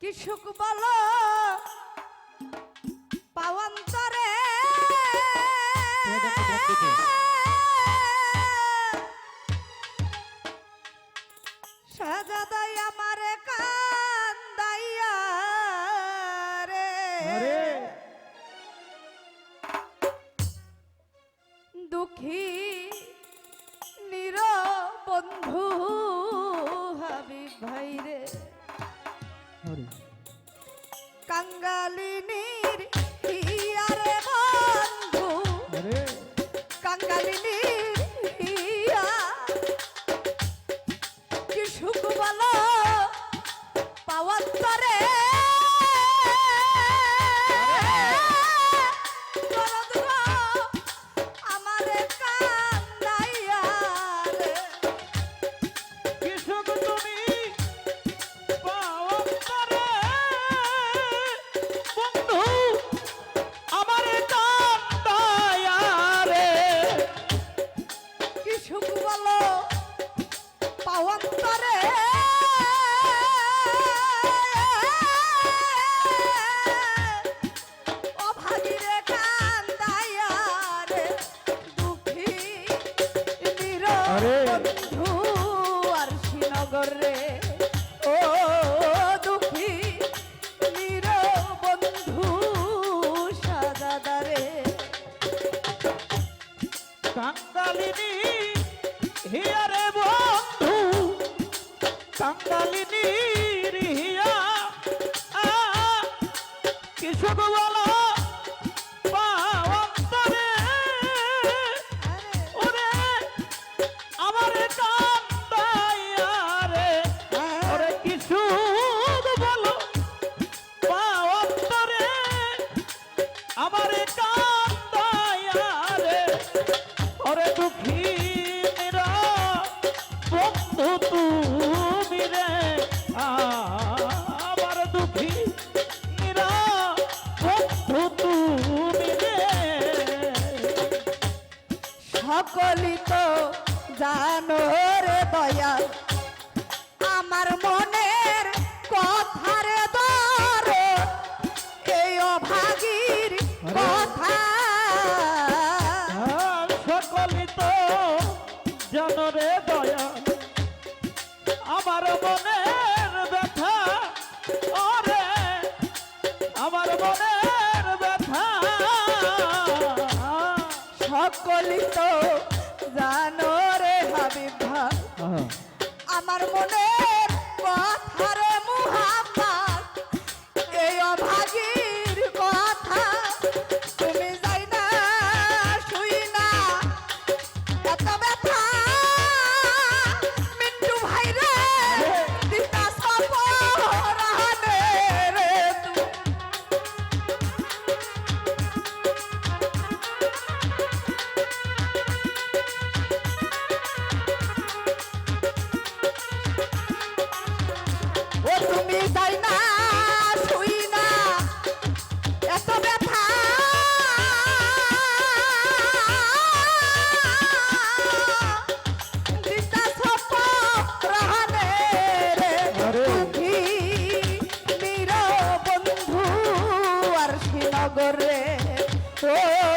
কি সুখ বলো পাওয়ান্তরে। সাজাদাই আমার কান্দাইয়া রে। দুঃখী কাঙ্গালিনীর হিয়ারে বন্ধু। কাঙ্গালিনীর হিয়া কি সুখ বলো? পাওয়ার তরে দয়া। আমার মনের কথার দর এই অভাগীর কথা। সকলিত জনরে দয়া। আমার মনের ব্যথা আমার মনের ব্যথা। সকলিত পাখি নগরে ও